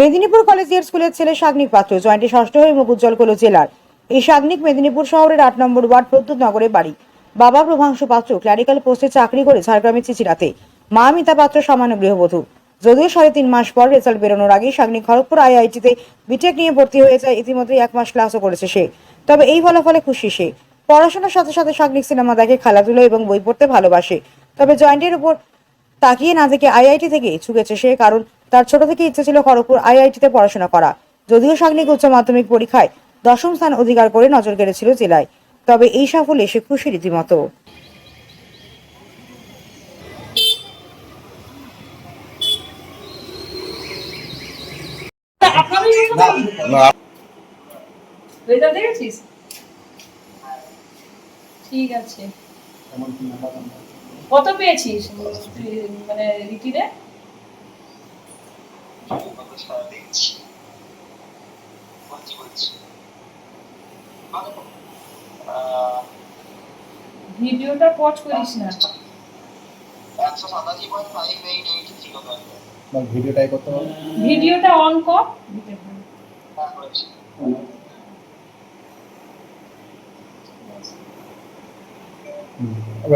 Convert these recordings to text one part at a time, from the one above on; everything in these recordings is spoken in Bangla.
মেদিনীপুর কলেজিয়েট স্কুলের ছেলে সাগ্নিক পাত্র। জয়েন্টে ষষ্ঠ হয়ে মুখ উজ্জ্বল করল জেলার। এই সাগ্নিক মেদিনীপুর শহরের আট নম্বর ওয়ার্ড প্রদ্যুৎ নগরে বাড়ি। বাবা প্রভাংশু পাত্র ক্ল্যারিক্যাল পোস্টে চাকরি করে ঝাড়গ্রামের চিচিরাতে। মা মিতা পাত্র সামান্য গৃহবধূ। যদিও সাড়ে তিন মাস পর রেজাল্ট বেরোনোর আগে সাগ্নিক খড়গপুর আইআইটিতে বিটেক নিয়ে ভর্তি হয়ে যায়। ইতিমধ্যেই এক মাস ক্লাসও করেছে সে। তবে এই ফলাফলে খুশি সে। পড়াশোনার সাথে সাথে সাগ্নিক সিনেমা দেখে খেলাধুলো এবং বই পড়তে ভালোবাসে। তবে জয়েন্টের উপর তাকিয়ে না থেকে আইআইটি থেকে ছুকেছে সে, কারণ তার ছোট থেকে ইচ্ছে ছিল খড়গপুর আইআইটিতে পড়াশোনা করা। যদিও সাগ্নিক উচ্চ মাধ্যমিক পরীক্ষায় দশম স্থান অধিকার করে নজর কেড়েছিল জেলায় তবে এই সাফল্যে সে খুশি রীতিমতো। ঠিক আছে। কত পেয়েছিস? মানে রিটিনে করে সারা দেখছি ভিডিওটা পজ করিস না। ভিডিওটাই করতে হবে। ভিডিওটা অন কর।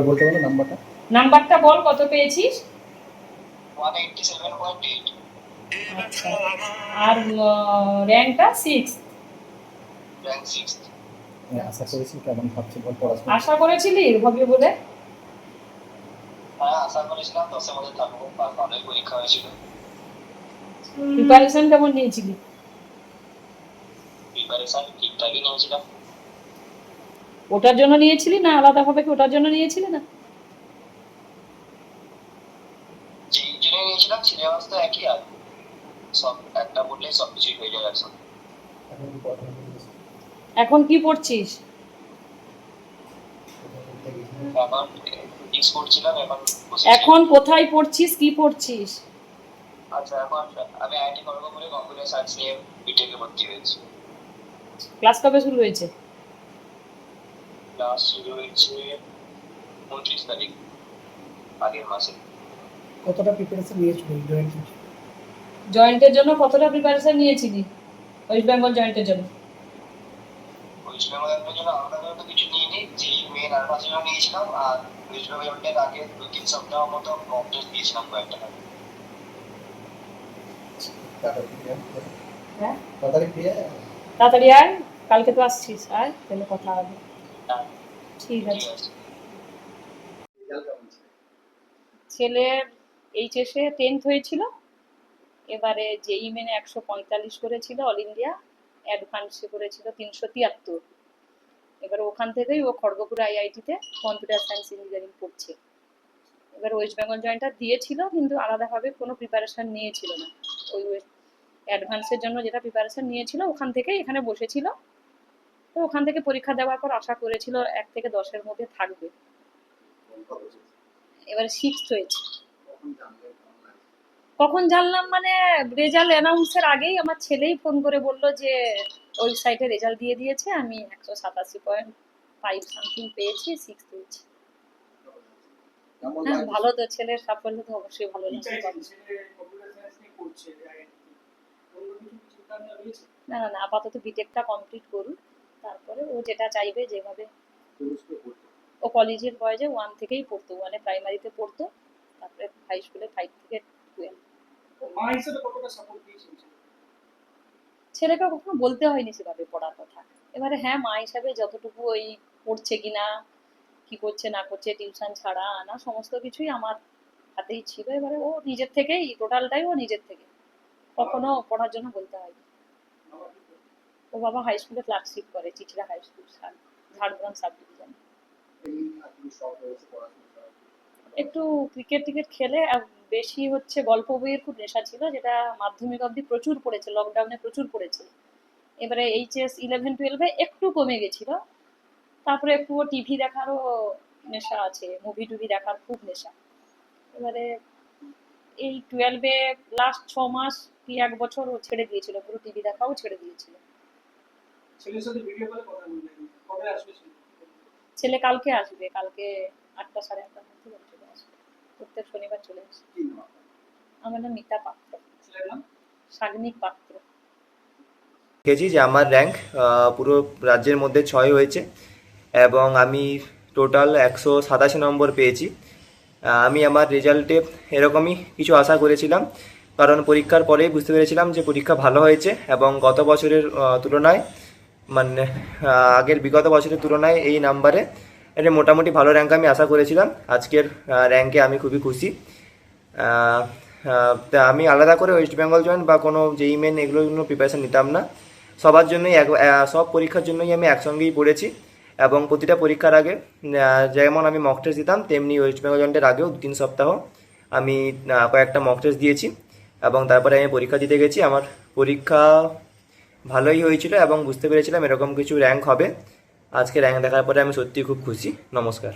বলতে পারো নাম্বারটা। নাম্বারটা বল কত পেয়েছিস? 187.8 আচ্ছা। আর র্যাঙ্কটা সিক্স সিক্স আশা করেছি কেমন ভাবছি বল পড়াশোনা? আশা করেছিলি হবে বলে? হ্যাঁ আশা করেছিলাম দশের মধ্যে থাকব ভালোই পরীক্ষা হয়েছিল। প্রিপারেশন কেমন নিয়েছিলি? প্রিপারেশন ঠিকঠাকই নিয়েছিলাম। ওটার জন্য নিয়েছিলি না আলাদাভাবে কি ওটার জন্য নিয়েছিলি না যে ইঞ্জিনিয়ার নিয়েছিলাম সিলেবাস তো একই আর সব হয়ে যায় একসাথে এখন কি পড়ছিস? এখন ফিজিক্স পড়ছিলাম এখন এখন কোথায় পড়ছিস? কি পড়ছিস? আচ্ছা এখন আমি আইআইটি করব বলে কম্পিউটার সায়েন্স নিয়ে বিটেকে ভর্তি হয়েছি। ক্লাস কবে শুরু হয়েছে? ক্লাস শুরু হয়েছে উনত্রিশ তারিখ আগের মাসে। কতটা প্রিপারেশন নিয়েছিল জয়েন্ট জয়েন্টের জন্য কতটা প্রিপারেশন নিয়েছিলি ওয়েস্ট বেঙ্গল জয়েন্টের জন্য। ওয়েস্ট বেঙ্গলের জন্য আলাদা তো কিছু নিইনি। যে মেন আলফার জন্য নিয়েছিলাম আর ওয়েস্ট বেঙ্গলের আগে দু তিন সপ্তাহ মতো মক দিয়েছিলাম কয়েকটা হ্যাঁ? তাড়াতাড়ি আয়। কালকে তো আসছিস আয় তাহলে কথা হবে। হ্যাঁ। ঠিক আছে। ছেলের এইচএসে টেন্থ হয়েছিল এবারে জেই মেনে একশো পঁয়তাল্লিশ করেছিল অল ইন্ডিয়া, অ্যাডভান্সে করেছিল তিনশো তিয়াত্তর। এবার ওখান থেকেই ও খড়গপুর আইআইটিতে কম্পিউটার সায়েন্স ইঞ্জিনিয়ারিং পড়ছে। এবার ওয়েস্ট বেঙ্গল জয়েন্টটা দিয়েছিল, কিন্তু আলাদাভাবে কোনো প্রিপারেশন নিয়েছিল না। ওই অ্যাডভান্সের জন্য যেটা প্রিপারেশন নিয়েছিল, ওখান থেকে এখানে বসেছিল। তো ওখান থেকে পরীক্ষা দেওয়ার পর আশা করেছিল এক থেকে দশের মধ্যে থাকবে। এবারে সিক্স হয়েছে। কখন জানলাম মানে রেজাল্ট অ্যানাউন্সের আগেই আমার ছেলেই ফোন করে বলল যে ওয়েবসাইটে রেজাল্ট দিয়ে দিয়েছে, আমি একশো সাতাশি পয়েন্ট ফাইভ সামথিং পেয়েছি সিক্স পেয়েছি হ্যাঁ ভালো তো, ছেলের সাফল্য তো অবশ্যই ভালো না না না, আপাতত বিটেকটা কমপ্লিট করুন, তারপরে ও যেটা চাইবে যেভাবে ও কলেজের বয়সে ওয়ান থেকেই পড়তো ওয়ানে প্রাইমারিতে পড়তো, তারপরে হাই স্কুলে ফাইভ থেকে টুয়েলভ ছেলেকে কখনো বলতে হয়নি সেভাবে পড়ার কথা। এবারে হ্যাঁ মা হিসাবে যতটুকু ওই পড়ছে কিনা কি করছে না করছে টিউশন ছাড়া আনা সমস্ত কিছুই আমার হাতেই ছিল। এবারে ও নিজের থেকেই টোটালটাই ও নিজের থেকে। কখনো পড়ার জন্য বলতে হয়নি। ও বাবা হাই স্কুলে ক্লার্কশিপ করে Chichira high school Jhargram sub division একটু ক্রিকেট টিকেট খেলে বেশি হচ্ছে গল্প বইয়ের খুব নেশা ছিল যেটা মাধ্যমিক অবধি প্রচুর পড়েছে লকডাউনে প্রচুর পড়েছে। এবারে এইচএস ইলেভেন টুয়েলভে একটু কমে গেছিল তারপরে একটু টিভি দেখারও নেশা আছে মুভি টুভি দেখার খুব নেশা। এবারে এই টুয়েলভে লাস্ট ছ মাস কি এক বছর ও ছেড়ে দিয়েছিল পুরো টিভি দেখাও ছেড়ে দিয়েছিল। ছেলে? কালকে আসবে কালকে আটটা সাড়ে আটটার মধ্যে। প্রত্যেক শনিবার চলে আপনার? আমার নাম মিতা পাত্র। শাগনিক পাত্র। দেখেছি যে আমার র্যাঙ্ক পুরো রাজ্যের মধ্যে ছয় হয়েছে এবং আমি টোটাল একশো সাতাশি নম্বর পেয়েছি। আমি আমার রেজাল্টে এরকমই কিছু আশা করেছিলাম। কারণ পরীক্ষার পরেই বুঝতে পেরেছিলাম যে পরীক্ষা ভালো হয়েছে এবং গত বছরের তুলনায় মানে আগের বিগত বছরের তুলনায় এই নাম্বারে একটা মোটামুটি ভালো র্যাঙ্ক আমি আশা করেছিলাম। আজকের র্যাঙ্কে আমি খুবই খুশি। তা আমি আলাদা করে ওয়েস্ট বেঙ্গল জয়েন্ট বা কোনো যেই মেন এগুলো কোনো প্রিপারেশন নিতাম না। সবার জন্যই এক সব পরীক্ষার জন্যই আমি একসঙ্গেই পড়েছি এবং প্রতিটা পরীক্ষার আগে যেমন আমি মক টেস্ট দিতাম, তেমনি ওয়েস্ট বেঙ্গল জয়েন্টের আগেও দু তিন সপ্তাহ আমি কয়েকটা মক টেস্ট দিয়েছি এবং তারপরে আমি পরীক্ষা দিতে গেছি। আমার পরীক্ষা ভালোই হয়েছিল এবং বুঝতে পেরেছিলাম এরকম কিছু র্যাঙ্ক হবে। আজকে র্যাঙ্ক দেখার পরে আমি সত্যিই খুব খুশি। নমস্কার।